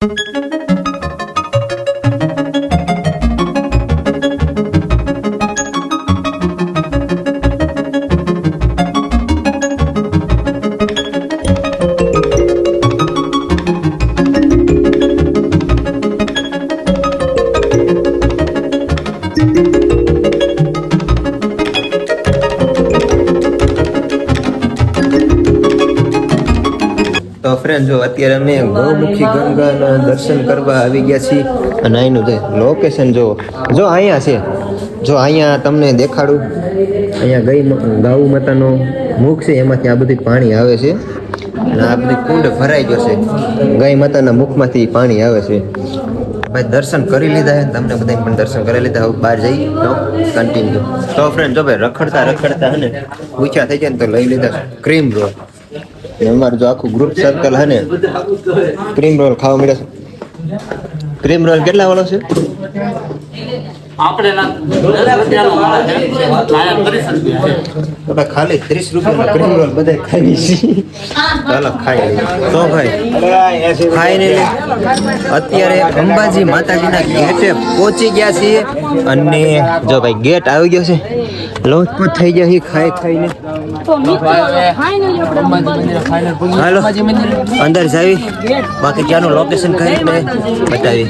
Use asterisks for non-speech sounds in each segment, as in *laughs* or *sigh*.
તો જો અત્યારે અમે ગૌમુખી ગંગાના દર્શન કરવા આવી ગયા છીએ. અને અહીંનું જે લોકેશન જો જો અહીંયા છે, જો અહીંયા તમને દેખાડું. અહીંયા ગઈ ગાઉ માતાનો મુખ છે, એમાંથી આ બધું પાણી આવે છે. અને આ બધી કુંડ ભરાઈ ગયો છે. ગાય માતાના મુખમાંથી પાણી આવે છે. ભાઈ દર્શન કરી લીધા છે, તમને બધા પણ દર્શન કરી લીધા. હવે બહાર જઈ તો કન્ટિન્યુ તો ફ્રેન્ડ જો ભાઈ રખડતા રખડતા હે ને પૂછ્યા થઈ જાય ને તો લઈ લીધા ક્રીમ રોલ અમારું જો આખું ગ્રુપ સર્કલ હે ને ક્રીમ રોલ ખાવા મળ્યા ક્રીમ રોલ કેટલા વાળો છે? આપણે ખાલી ત્રીસ ક્રીમ રોલ બધા ખાઈ ચાલો ખાઈ તો ભાઈ ખાઈને અત્યારે અંબાજી માતાજીના ગેટે પહોંચી ગયા છીએ અને જો ભાઈ ગેટ આવી ગયો છે. લોટપોટ થઈ ગયા છે ખાઈ ખાઈને. હાલો. અંદર જાવી. બાકી ત્યાંનું લોકેશન કરીને બતાવી.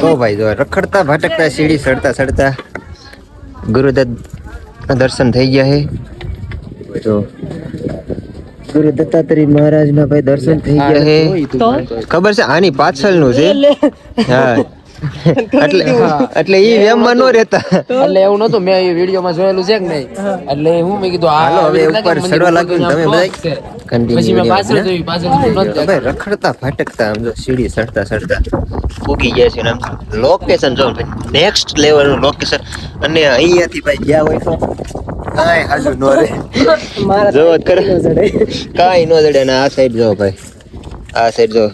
તો ભાઈ જો રખડતા ભટકતા સીડી ચડતા ચડતા ગુરુદત્ત દર્શન થઈ ગયા છે. તો ગુરુ દત્તાત્રેય મહારાજના ભાઈ દર્શન થઈ ગયા છે. ખબર છે? આની પાછળનું છે. હા. એટલે એટલે ઈ વેમમાં નો રહેતા. એટલે એવું નતું મેં એ વિડીયોમાં જોયેલું છે કે નહીં? એટલે હું મેં કીધું હાલો હવે ઉપર ચડવા લાગ્યું તમે બધા? કન્ટિન્યુ પછી મેં પાછળ જોઈ પાછળ રખડતા ભટકતા આમ જો સીડી ચડતા ચડતા. ઉગી ગયા છે આમ. લોકેશન જો નેક્સ્ટ લેવલનું લોકેશન અને અહીંયાથી ભાઈ ગયા હોય તો કાંઈ હાજુ નો રે જ કરે. કાંઈ નો જડે ને આ સાઈડ જો ભાઈ. આ સાઈડ જો.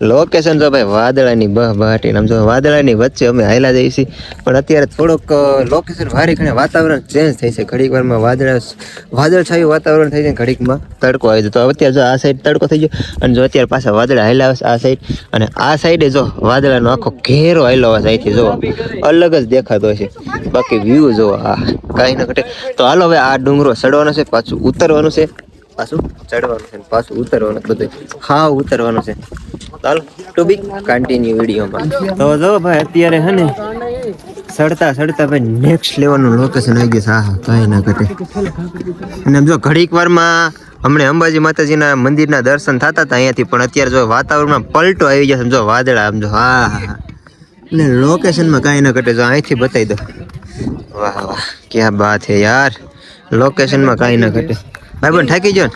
લોકેશન જો ભાઈ વાદળાની બહ બહાટી આમ જો વાદળાની વચ્ચે અમે હાયલા જઈએ છીએ. પણ અત્યારે થોડુંક લોકેશન વારી ઘણે વાતાવરણ ચેન્જ થઈ છે. ઘડીક વારમાં વાદળા, વાદળછાયું વાતાવરણ થઈ જાય ઘડીકમાં તડકો આવી જાય તો અત્યારે જો આ સાઈડ તડકો થઈ ગયો અને જો અત્યારે પાછા વાદળા હાલ્યા આવે આ સાઈડ અને આ સાઈડે જો વાદળાનો આખો ઘેરો હાલ્યો આવે છે અહીંથી જો અલગ જ દેખાતો છે બાકી વ્યૂ જો આ કાંઈ ન ઘટે. તો હાલો હવે આ ડુંગરો ચડવાનો છે, પાછું ઉતરવાનું છે. પાછું ચડવાનું છે પાછું ઉતરવાનું બધું. હા, ઉતરવાનું છે. ચાલ ટુ બી કન્ટિન્યુ વિડીયોમાં. તો જો ભાઈ, અત્યારે હે ને, સડતા સડતા ભાઈ નેક્સ્ટ લેવલનું લોકેશન આવી ગયું હા હા કાંઈ ના ઘટે. અને જો ઘડીક વારમાં હમણે અંબાજી માતાજીના મંદિરના દર્શન થતા હતા અહીંયાથી, પણ અત્યારે જો વાતાવરણમાં પલટો આવી જશે જો વાદળા, આમ જો, હા હા હા. ને લોકેશનમાં કાંઈ ના ઘટે, જો અહીંથી બતાવી દો વાહ વાહ, ક્યાં બાત હે યાર. લોકેશનમાં કાંઈ ના ઘટે. ભાઈ પણ થાકી ગયો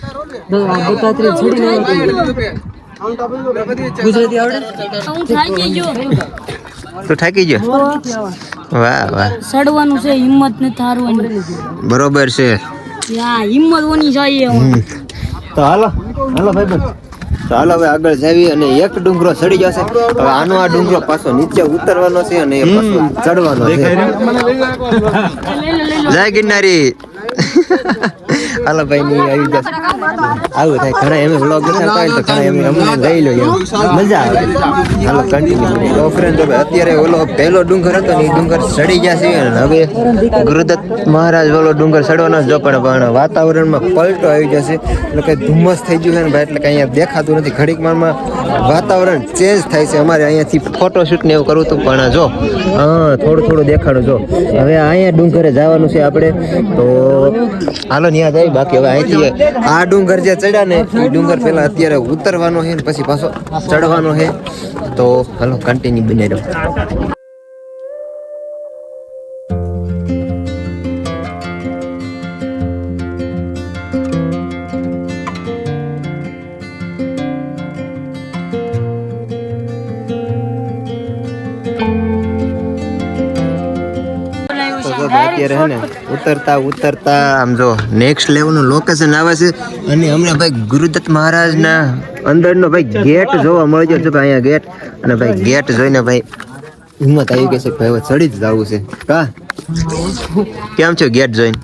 ગુજરાતી આવડે? થાકી ગયો. તું થાકી ગયો? વાહ વાહ. સડવાનું છે હિંમત ને હારવાની બરોબર છે. યા હિંમત જોઈએ તો હાલો હાલો ભાઈ તો હાલો હવે આગળ જાવી અને એક ડુંગરો ચડી જશે હવે આનો આ ડુંગરો પાછો નીચે ઉતરવાનો છે અને એ પાછો ચડવાનો છે. જય ગિરનારી. હાલો ભાઈ ની આવી જશે આવું થાય. ઘણા એમ વ્લોગ ઉતારતા હોય તો ઘણા એમ અમને લઈ લો એમ. મજા આવે. હાલો કન્ટિન્યુ તો ફ્રેન્ડ હવે અત્યારે ઓલો પહેલો ડુંગર હતો ને એ ડુંગર ચડી ગયા છે અને હવે ગુરુદત્ત મહારાજ ઓલો ડુંગર સડવાનો જ જો પણ પણ વાતાવરણમાં પલટો આવી જશે એટલે કે ધુમ્મસ થઈ ગયું છે ને ભાઈ એટલે કંઈ અહીંયા દેખાતું નથી. ઘડીક મારમાં વાતાવરણ ચેન્જ થાય છે. અમારે અહીંયાથી ફોટોશૂટ ને એવું કરવું હતું પણ જો હા થોડું થોડું દેખાડું જો. હવે અહીંયા ડુંગરે જવાનું છે આપણે. તો હાલો ત્યાં જાય. બાકી હવે અહીંથી આ ડુંગર જે ચડ્યા ને એ ડુંગર પેલા અત્યારે ઉતરવાનો છે ને પછી પાછો ચડવાનો છે. તો હાલો કન્ટિન્યુ બની રહ્યો અત્યારે હે ને ઉતરતા ઉતરતા આમ જો નેક્સ્ટ લેવલનું લોકેશન આવે છે. અને હમણાં ભાઈ ગુરુદત્ત મહારાજના અંદરનો ભાઈ ગેટ જોવા મળી ગયો છે ભાઈ અહીંયા ગેટ અને ભાઈ ગેટ જોઈને ભાઈ હિંમત આવી ગઈ છે ભાઈ ચડી જ જવું છે. કા કેમ છે ગેટ જોઈને?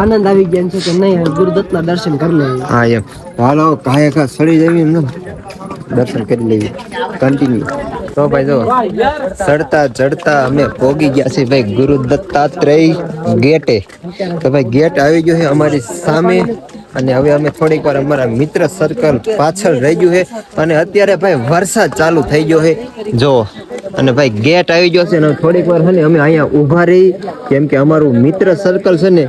આનંદ આવી ગયા છે કે નહીં ગુરુદત્ત ના દર્શન કરી લે હા એમ. હાલો કાંઈ કા ચડી જવી એમ ને. દર્શન કરી લઈએ. કન્ટિન્યુ તો ભાઈ જો ચડતા ચડતા અમે પોગી ગયા છીએ ભાઈ ગુરુ દત્તાત્રેય ગેટે. તો ભાઈ ગેટ આવી ગયો છે અમારી સામે અને હવે અમે થોડીક વાર અમારા મિત્ર સર્કલ પાછળ રહી ગયું છે અને અત્યારે ભાઈ વરસાદ ચાલુ થઈ ગયો છે. જો, અને ભાઈ ગેટ આવી ગયો છે અને થોડીક વાર છે ને અમે અહીંયા ઊભા રહી. કેમ કે અમારું મિત્ર સર્કલ છે ને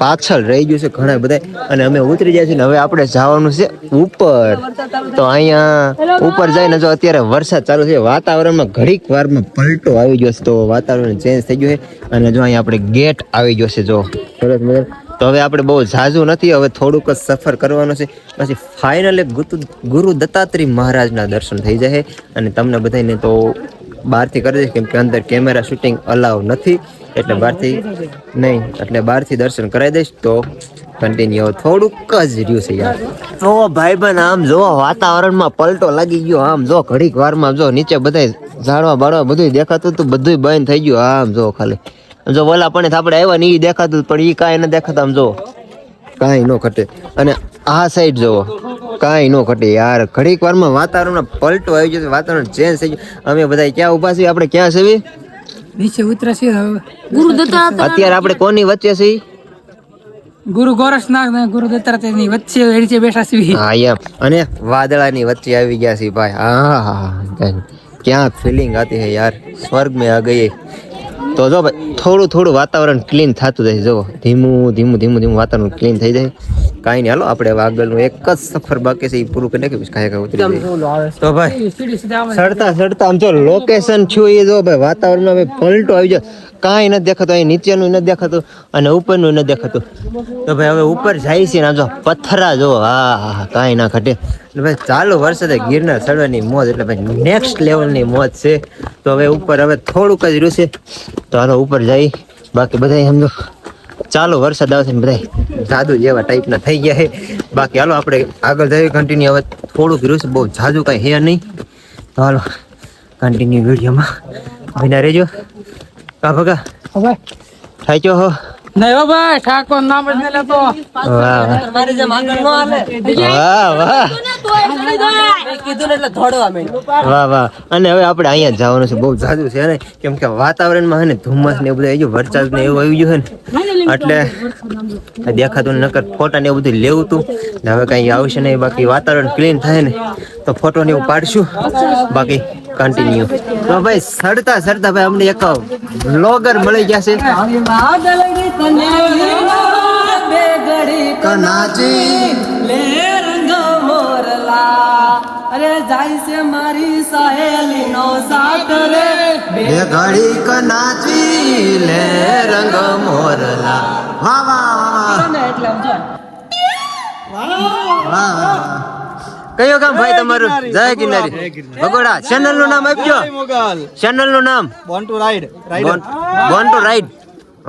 પાછળ રહી ગયું છે ઘણા બધા અને અમે ઉતરી જાય છે ને હવે આપણે જવાનું છે ઉપર. તો અહીંયા ઉપર જઈને જો અત્યારે વરસાદ ચાલુ છે, વાતાવરણમાં ઘડીક વારમાં પલટો આવી ગયો છે, તો વાતાવરણ ચેન્જ થઈ ગયું છે. અને જો અહીંયા આપણે ગેટ આવી ગયો છે, જો. સરસ મજા તો હવે આપણે બહુ ઝાઝું નથી, હવે થોડુંક જ સફર કરવાનો છે. પછી ફાઇનલ ગુરુ દત્તાત્રેય મહારાજના દર્શન થઈ જાય અને તમને બધાને તો બહારથી કરી દઈશ કેમ કે અંદર કેમેરા શૂટિંગ અલાવ નથી એટલે બહારથી નહીં એટલે બહારથી દર્શન કરાવી દઈશ તો કન્ટિન્યુ થોડુંક જ રહ્યું છે યાર. તો બન આમ જો વાતાવરણમાં પલટો લાગી ગયો આમ જો ઘડીક વારમાં જો નીચે બધાય ઝાડવા બાળવા બધું દેખાતું હતું બધું બંધ થઈ ગયું આમ જો ખાલી. આમ જો ઓલા પણ આપણે આવ્યા ને એ દેખાતું પણ એ કાંઈ ન દેખાતા આમ જો. કાંઈ ન ઘટે. અને આ સાઈડ જોવો કાંઈ ન ઘટે યાર. ઘડીક વારમાં વાતાવરણ પલટો આવી ગયો વાતાવરણ ચેન્જ થઈ ગયું. અમે બધા ક્યાં ઊભા છીએ? આપણે ક્યાં છીએ? નીચે ઉતરા હવે. અત્યારે આપણે કોની વચ્ચે છીએ? ગુરુ ગોરખનાથ ને ગુરુ દત્તાત્રેયની વચ્ચે નીચે બેઠા છીએ. હા યમ અને વાદળાની વચ્ચે આવી ગયા છીએ ભાઈ. હા હા હા ક્યાં ફિલિંગ આતી હે યાર. સ્વર્ગ મેં આ ગઈ તો જો ભાઈ, થોડું થોડું વાતાવરણ ક્લીન થતું જાય, જો. ધીમું ધીમું ધીમું ધીમું વાતાવરણ ક્લીન થઈ જાય. કાંઈ નહીં, હાલો, આપણે હવે એક જ સફર બાકી છે, એ પૂરું કરી નાખ્યું કાંઈ કાંઈ ઉતરી. તો ભાઈ, સડતા સડતા આમ જો લોકેશન છું એ જો ભાઈ, વાતાવરણમાં ભાઈ પલટો આવી જાય કાંઈ નથી દેખાતું, અહીં નીચેનું નથી દેખાતું, અને ઉપરનું નથી દેખાતું. તો ભાઈ, હવે ઉપર જાય છે ને જો પથ્થરા જો હા હા, કાંઈ ના ઘટે. ભાઈ ચાલુ વરસાદે ગિરનાર ચડવાની મોજ એટલે ભાઈ નેક્સ્ટ લેવલની મોજ છે. તો હવે ઉપર હવે થોડુંક જ છે. તો હાલો ઉપર જઈ. બાકી બધા સમજો. ચાલો વરસાદ આવશે ને બધા જાદુ જેવા ટાઈપના થઈ ગયા છે. બાકી હાલો આપણે આગળ જઈએ કન્ટિન્યુ હવે થોડુંક છે બહુ જાજુ કાંઈ હે નહીં. તો હાલો કન્ટિન્યુ વિડીયોમાં. વિના રહેજો. કા ભગા? હવે. થાય છો હો. નહીં હો ભાઈ ઠાકોર નામ જ નહીં લેતો. વાહ વાહ. વાહ વાહ. વાહ અને હવે આપણે અહીંયા જવાનું છે. બહુ જાજુ છે ને. કેમ કે વાતાવરણમાં છે ને ધુમ્મસ ને એવું બધું આવી વરસાદ ને એવું આવી ગયું છે ને. એટલે દેખાતું નકર ફોટા ને એવું બધું લેવું તું. ને હવે કઈ આવશે નહીં. બાકી વાતાવરણ ક્લીન થાય ને તો ફોટો ને એવું પાડશું. બાકી કન્ટિન્યુ તો ભાઈ સડતા સડતા ભાઈ અમને એક બ્લોગર મળી ગયા છે. અરે જાય છે મારી સહેલી નો સાથ રે. બે ઘડી કનાચી લે રંગ મોરલા. વાહ વાહ એટલે વાહ. કયો ગામ? ભાઈ તમારું જય ગિરનારી. ભગોડા ચેનલનું નામ આપજો. ચેનલનું નામ? Born to ride born to ride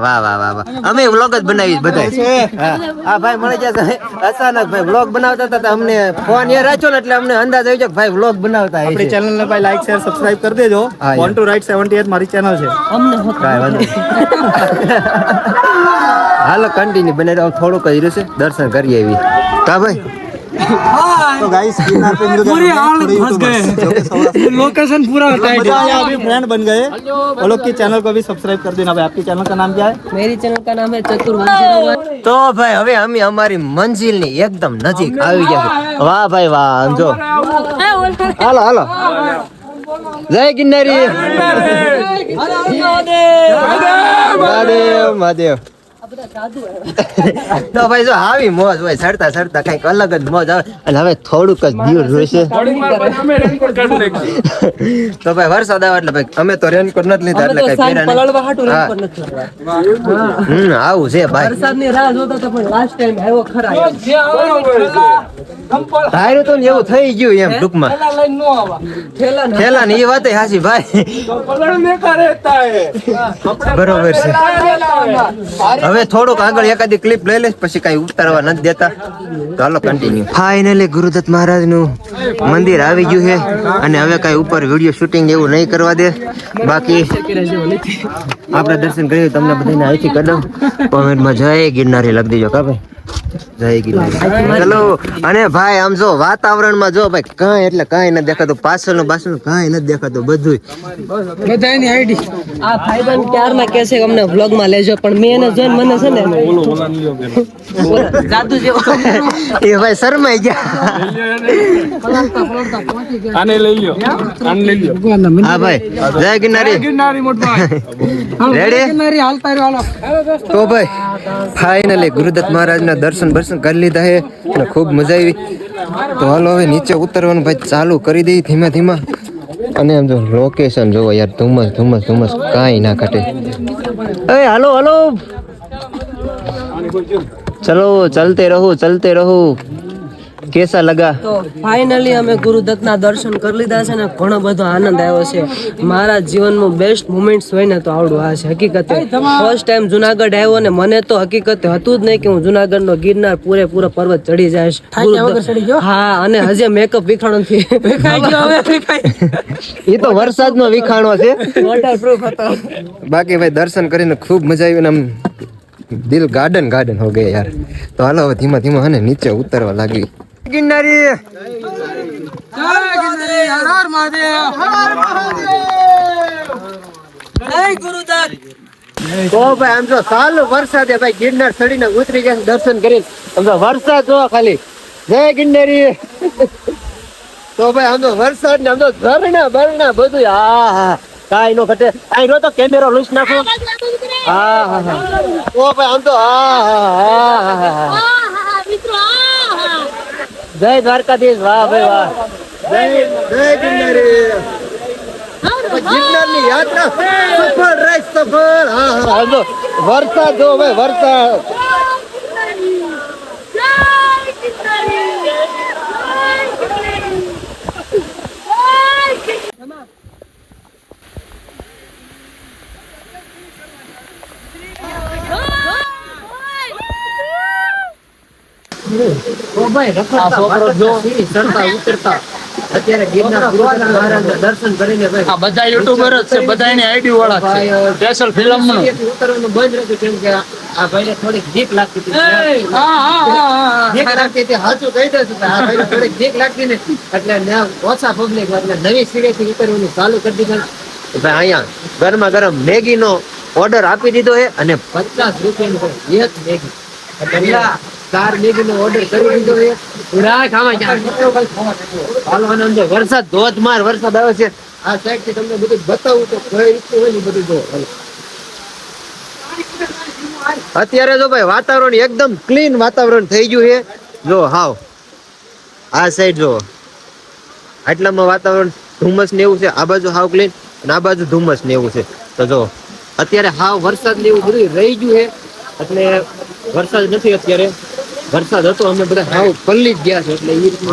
વાહ વાહ વાહ વાહ. અમે વ્લોગ જ બનાવી બધા હા. ભાઈ મળી જશે અચાનક ભાઈ વ્લોગ બનાવતા હતા તો અમને ફોન એ રાખ્યો ને એટલે અમને અંદાજ આવી ગયો ભાઈ વ્લોગ બનાવતા આપણી. ચેનલ ને ભાઈ લાઈક શેર સબસ્ક્રાઇબ કરી દેજો. હા, ટુ રાઈડ 78 મારી ચેનલ છે. કાંઈ વાંધો હાલો કન્ટિન્યુ બને થોડુંક જ રહ્યું છે. દર્શન કરીએ એવી. કા ભાઈ? तो गाइस गिरनार पे मिल गए थोड़े यूट्यूबर्स जो कि सौराष्ट्र लोकेशन पूरा टाइट मजा आया अभी फ्रेंड बन गए वो लोग की चैनल को भी सब्सक्राइब कर देना भाई आपकी चैनल का नाम क्या है मेरी चैनल का नाम है चतुर्वंशी તો ભાઈ હવે અમે અમારી મંજિલ ની એકદમ નજીક આવી ગયા છે. વાહ ભાઈ વાહ આમ જો હાલો હાલો જય ગિરનારી મહાદેવ મહાદેવ *laughs* તો ભાઈ જો આવી મોજ હોય ચડતા ચડતા કંઈક અલગ જ મોજ આવે. અને હવે થોડુંક જ દૂર રહેશે. *laughs* તો ભાઈ વરસાદ આવે એટલે ભાઈ અમે તો રેનકોટ નથી લીધા એટલે કઈ પહેરા. હમ આવું છે ભાઈ. ધાર્યું તો ને એવું થઈ ગયું એમ ટૂંકમાં. થેલા ને એ વાત હાસી ભાઈ. બરોબર છે. હવે થોડુંક આગળ એકાદી ક્લિપ લઈ લઈશ, પછી કઈ ઉતારવા નથી દેતા. હાલો કન્ટિન્યુ ફાઇનલી ગુરુદત્ત મહારાજનું મંદિર આવી ગયું છે અને હવે કઈ ઉપર વીડિયો શૂટિંગ એવું નહીં કરવા દે. બાકી આપણે દર્શન કર્યું તમને બધાને અહીંથી કરી દઉં. કોમેન્ટમાં જય ગિરનારી લખી દેજો, કા ભાઈ? ચલો અને ભાઈ આમ જો વાતાવરણમાં જો ભાઈ કાંઈ એટલે કાંઈ નથી દેખાતું. પાછળનું પાછળ કાંઈ નથી દેખાતું બધું બધા એની આઈડી. આ ભાઈબંધ ક્યારના કહે છે કે અમને વ્લોગમાં લેજો પણ મેં એને જોઈને મને છે ને જાદુ જેવો. *laughs* એ ભાઈ શરમાઈ ગયા. આને લઈ લ્યો. આને લઈ લ્યો. હા ભાઈ. જય ગિરનારી. ગિરનારી મોટભાઈ. *laughs* રેડી ગિરનારી હાલતા રહ્યો હાલો. તો ભાઈ ફાઇનલી ગુરુદત્ત મહારાજના દર્શન દર્શન કરી લીધા હે અને ખૂબ મજા આવી. તો હાલો હવે નીચે ઉતરવાનું ભાઈ ચાલુ કરી દઈએ ધીમે ધીમે. અને એમ જો લોકેશન જોવો યાર, ધુમ્મસ ધુમ્મસ ધુમ્મસ, કાંઈ ના ઘટે. અરે હાલો હાલો. ચલો, ચલતે રહો ચલતે રહો. કેસા લગા? તો ફાઇનલી અમે ગુરુદત્તના દર્શન કરી લીધા છે ને ઘણો બધો આનંદ આવ્યો છે. મારા જીવનમાં બેસ્ટ મુમેન્ટ્સ હોય ને તો આવડું આ છે હકીકતે. ફર્સ્ટ ટાઈમ જુનાગઢ આવ્યો ને મને તો હકીકતે હતું જ નહીં કે હું જુનાગઢ નો ગિરનાર પૂરેપૂરો પર્વત ચડી જઈશ? હા અને હજી મેકઅપ વિખાણો થી ખાઈ ગયો હવે ખાઈ એ તો વરસાદનો વિખાણો છે. વોટરપ્રૂફ હતો. બાકી ભાઈ દર્શન કરીને ખૂબ મજા આવી આમ દિલ ગાર્ડન ગાર્ડન હો ગયા યાર. તો હાલો હવે ધીમા ધીમા હને નીચે ઉતરવા લાગી ગિરનારી. જય ગિરનારી હર હર મહાદેવ. જય ગુરુદત્ત તો ભાઈ આમ જો સાલું વરસાદે ભાઈ ગિરનાર ચડીને ઉતરી ગયા દર્શન કરી આમ તો વરસાદ જો ખાલી. જય ગિરનારી. તો ભાઈ આમ તો વરસાદ ને આમ તો ઝરણા બરણા બધું હા હા કાઈ નો ઘટે. આઈ રો તો કેમેરો લૂસ નાખો. હા હા હા. તો ભાઈ આમ તો હા હા હા હા. જય દ્વારકાધીશ વાહ ભાઈ વાહ. જય જય ગિરનારી. યાત્રા સફળ રહે સફળ હા હા. વરસાદ જો વરસાદ. જો ભાઈ વરસાદ છોકરો જો ચડતા ઉતરતા. અત્યારે ગિરનાર ગુરુનાથ મહારાજના દર્શન કરીને ભાઈ આ બધા યુટ્યુબર જ છે બધા એની આઈડી વાળા છે. સ્પેશિયલ ફિલ્મનું ઉતરવાનું બંધ રાખ્યું કેમ કે આ ભાઈને થોડીક બીક લાગતી હતી. હા હા હા બીક લાગતી હતી સાચું કહી દઉં છું આ ભાઈને થોડીક બીક લાગતી ને એટલે ઓછા પબ્લિક એટલે નવી સીડીથી ઉતરવાનું ચાલુ કરી દીધું. ભાઈ અહીંયા ગરમા ગરમ મેગી નો ઓર્ડર આપી દીધો છે અને પચાસ રૂપિયાનું એક મેગી. ચાર મેગી નો ઓર્ડર કરી દીધો છે. પૂરા ખાવા ક્યાં? હાલો વરસાદ ધોધમાર વરસાદ આવે છે. આ સાઈડથી તમને બધું બતાવું તો કઈ રીતનું હોય ને બધું જો. અત્યારે જો ભાઈ વાતાવરણ એકદમ ક્લીન વાતાવરણ થઈ ગયું છે. જો હાવ. આ સાઈડ જો. આટલામાં વાતાવરણ ધુમ્મસ ને એવું છે. આ બાજુ હાવ ક્લીન અને આ બાજુ ધુમ્મસ ને એવું છે. તો જો અત્યારે હાવ વરસાદ ને એવું બધું રહી ગયું છે. એટલે વરસાદ નથી અત્યારે. વરસાદ હતો અમે બધા સાવ પલ્લી જ ગયા છો એટલે એ રીતનું.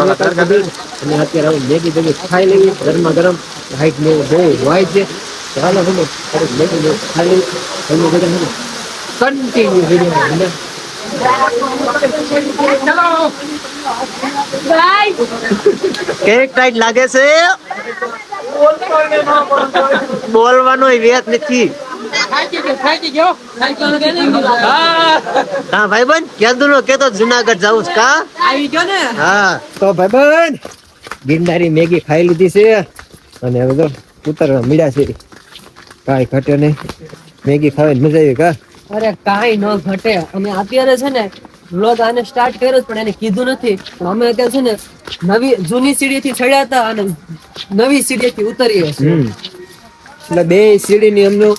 અને અત્યારે હવે મેગી બેગી ખાઈ લેવી ગરમા ગરમ. હાઈટ ને બહુ હોય છે. ચાલો હવે મેગી ને ખાઈ લેવી અમે બધા ને કન્ટિન્યુ વીડિયો કેક ટાઈટ લાગે છે? બોલવાનો વેત નથી. હા ભાઈબંધ કેદું નો કેતો જુનાગઢ જાવું છે કા? આવી ગયો ને હા. તો ભાઈબંધ ગિરનારી મેગી ખાઈ લીધી છે અને હવે તો ઉતરવા મળ્યા છે. કાંઈ ઘટે નહીં. મેગી ખાવાની મજા આવી કા? અરે કાંઈ ન ઘટે. અમે અત્યારે છે ને વ્લોગ આને સ્ટાર્ટ કર્યો પણ એને કીધું નથી. પણ અમે અત્યારે છે ને નવી જૂની સીડીથી ચડ્યા હતા અને નવી સીડી થી ઉતરીએ છીએ. એટલે બે સીડી ની એમનું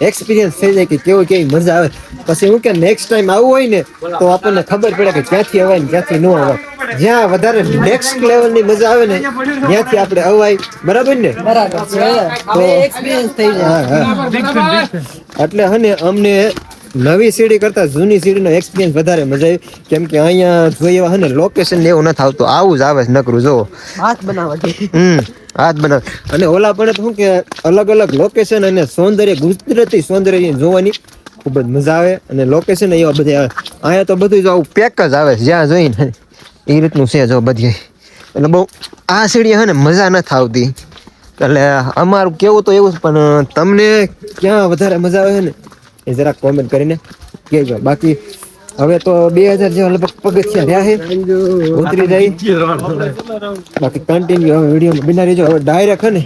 એક્સપિરિયન્સ થઈ જાય કે કેવું કેવી મજા આવે. પછી હું કે નેક્સ્ટ ટાઈમ આવવું હોય ને તો આપણને ખબર પડે કે ક્યાંથી અવાય ને ક્યાંથી ન અવાય. જ્યાં વધારે નેક્સ્ટ લેવલની મજા આવે ને ત્યાંથી આપણે અવાય. બરાબર ને? એટલે હને અમને નવી સીડી કરતા જૂની સીડીનો એક્સપિરિયન્સ વધારે મજા આવી. કેમ કે અહીંયા જોઈએ હને લોકેશન ને એવું નથી આવતું. આવું જ આવે નકરું જો હાથ બનાવવા દે હમ હાથ બનાવે. અને ઓલા પણ શું કે અલગ અલગ લોકેશન અને સૌંદર્ય, કુદરતી સૌંદર્ય જોવાની ખૂબ જ મજા આવે. અને લોકેશન એવા બધા આવે અહીંયા તો બધું જ આવું પેક જ આવે જ્યાં જોઈને એ રીતનું છે જો બધી. એટલે બહુ, આ સીડી હે ને મજા નથી આવતી. એટલે અમારું કેવું તો એવું જ પણ તમને ક્યાં વધારે મજા આવે છે ને એ જરાક કોમેન્ટ કરીને કહેજો. બાકી હવે તો બે હજાર જેવા લગભગ પગથિયા રહ્યા છે. ઉતરી જાય બાકી કન્ટિન્યુ હવે વીડિયો બિના રહેજો. હવે ડાયરેક્ટ ને,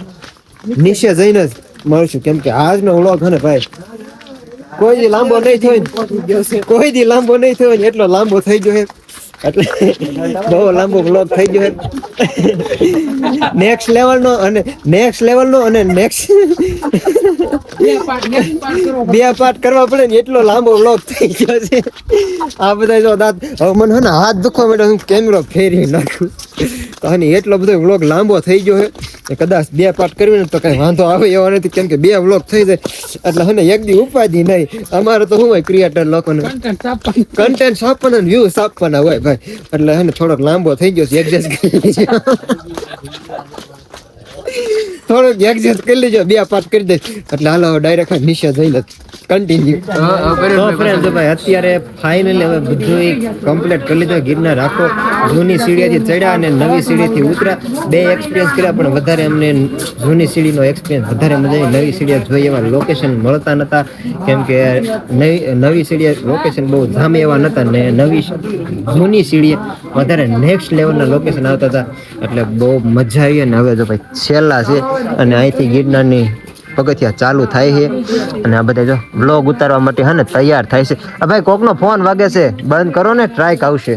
નીચે જઈને જ મળશું. કેમ કે આજનો વ્લોગ હે ને ભાઈ, કોઈ દી લાંબો નહીં થયો કોઈ દી લાંબો નહીં થયો એટલો લાંબો થઈ ગયો છે. બહુ લાંબો વ્લોગ થઈ ગયો નેક્સ્ટ લેવલ નો અને નેક્સ્ટ લેવલ નો અને નેક્સ્ટ બે પાર્ટ કરવા પડે ને એટલો લાંબો વ્લોગ થઈ ગયો છે. આ બધા જો દાંત મને હાથ દુખવા માંડ્યો હું કેમેરો ફેરવી નાખું. તો હે ને એટલો બધો વ્લોગ લાંબો થઈ ગયો છે કદાચ બે પાર્ટ કરવી ને તો કઈ વાંધો આવે એવો નથી કેમ કે બે વ્લોગ થઈ જાય. એટલે હને એક દી ઉપાધિ નહીં. અમારે તો શું હોય ક્રિએટર લોકોને કન્ટેન્ટ છાપવાના. વ્યૂ છાપવાના હોય ભાઈ. એટલે હને થોડોક લાંબો થઈ ગયો છે એડજસ્ટ કરી લેજો એક્ઝેસ્ટ કરી લેજો બે પાર્ટ કરી દે. એટલે હાલો ડાયરેક્ટ નિશા જઈ લે. કન્ટિન્યુ તો ફ્રેન્ડ ભાઈ અત્યારે ફાઇનલી હવે બધું કમ્પ્લીટ કરી લીધો ગિરનાર રાખો જૂની સીડીથી ચડ્યા અને નવી સીડીથી ઉતર્યા. બે એક્સપિરિયન્સ કર્યા પણ વધારે અમને જૂની સીડીનો એક્સપિરિયન્સ વધારે મજા આવી. નવી સીડીએ જોઈ એવા લોકેશન મળતા નતા. કેમ કે નવી નવી સીડીએ લોકેશન બહુ જામે એવા નતા ને નવી જૂની સીડીએ વધારે નેક્સ્ટ લેવલના લોકેશન આવતા હતા. એટલે બહુ મજા આવી અને હવે જો ભાઈ છેલ્લા છે અને અહીંથી ગિરનારની પગથિયા ચાલુ થાય છે. અને આ બધા જો બ્લોગ ઉતારવા માટે હે ને તૈયાર થાય છે. આ ભાઈ કોકનો ફોન વાગે છે. બંધ કરો ને ટ્રાઇક આવશે.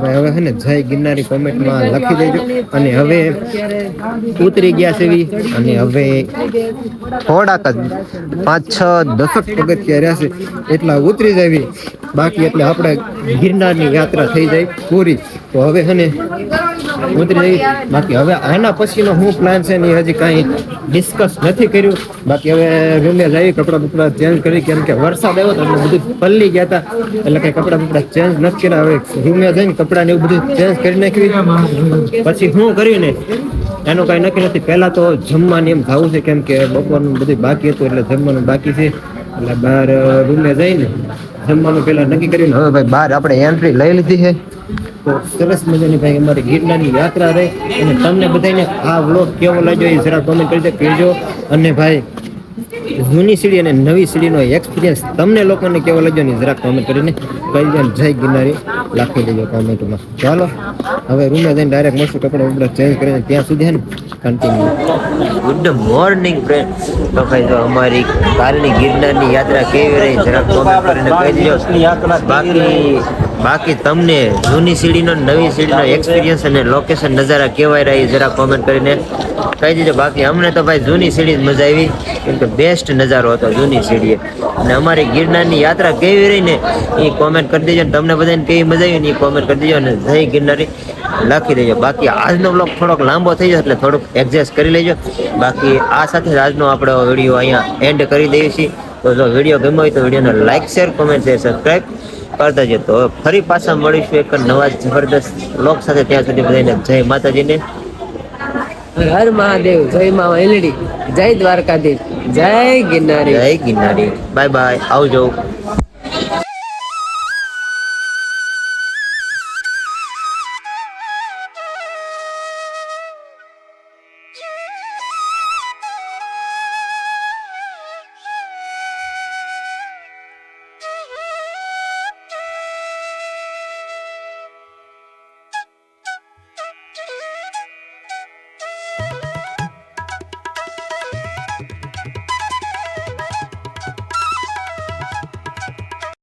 ભાઈ હવે હે ને જય ગિરનારી કોમેન્ટમાં લખી દેજો. અને હવે ઉતરી ગયા છે અને હવે થોડાક જ પાંચ છ દસક પગથિયા રહ્યા છે. એટલા ઉતરી જાવી બાકી એટલે આપણે ગિરનારની યાત્રા થઈ જાય પૂરી તો હવે હને ને ઉતરી જઈ બાકી હવે આના પછીનો શું પ્લાન છે ને હજી કાંઈ ડિસ્કસ નથી કર્યું. બાકી હવે રૂમે જઈ કપડાં બપડા ચેન્જ કરી કેમ કે વરસાદ આવ્યો તો એટલે બધું પલ્લી ગયા હતા. એટલે કંઈ કપડાં બપડા ચેન્જ નથી કર્યા. હવે રૂમે જઈને કપડાં ને એવું બધું ચેન્જ કરી નાખ્યું. પછી શું કર્યું ને? એનું કાંઈ નક્કી નથી. પહેલાં તો જમવાની એમ ખાવું છે. કેમ કે બપોરનું બધું બાકી હતું એટલે જમવાનું બાકી છે. એટલે બહાર રૂમે જઈને જમવાનું પેલા નક્કી કરીને હવે ભાઈ બહાર આપણે એન્ટ્રી લઈ લીધી છે. તો સરસ મજાની ભાઈ અમારી ગિરનારની યાત્રા રહે. અને તમને બધાને આ વ્લોગ કેવો લાગ્યો એ જરા કોમેન્ટ કરી દે કહેજો. અને ભાઈ જૂની સીડી અને નવી સીડીનો એક્સપિરિયન્સ તમને લોકોને કેવો લાગ્યો ને જરાક કોમેન્ટ કરીને કહી દે જય ગિરનારી લખી દેજો કોમેન્ટમાં ચાલો હવે રૂમે જઈને ડાયરેક્ટ મળશું કપડા બપડા ચેન્જ કરીને ત્યાં સુધી હે ને કન્ટિન્યુ ગુડ મોર્નિંગ ફ્રેન્ડ તો ભાઈ જો અમારી કાલની ગિરનારની યાત્રા કેવી રહી? જરાક કોમેન્ટ કરીને કહી દેજો. બાકી બાકી તમને જૂની સીડીનો નવી સીડીનો એક્સપિરિયન્સ અને લોકેશન નજારા કહેવાય રહી જરા કોમેન્ટ કરીને કહી દેજો. બાકી અમને તો ભાઈ જૂની સીડી જ મજા આવી, કેમ કે બેસ્ટ નજારો હતો જૂની સીડીએ. અને અમારી ગિરનારની યાત્રા કેવી રહી ને, એ કોમેન્ટ કરી દેજો ને તમને બધાને કેવી મજા આવી ને એ કોમેન્ટ કરી દેજો અને જય ગિરનારી લખી દેજો. બાકી આજનો બ્લોગ થોડોક લાંબો થઈ જશે એટલે થોડુંક એડજસ્ટ કરી લેજો. બાકી આ સાથે જ આજનો આપણો વીડિયો અહીંયા એન્ડ કરી દઈએ છીએ. તો જો વીડિયો ગમ્યો હોય તો વિડીયોને like share comment share subscribe કરતા જતો તો ફરી પાછા મળીશું એક નવા જબરદસ્ત લોક સાથે ત્યાં સુધી બધાને જય માતાજીને. હર મહાદેવ જય મા એલડી જય દ્વારકાધીશ જય ગિરનારી. જય ગિરનારી. Bye bye. આવજો.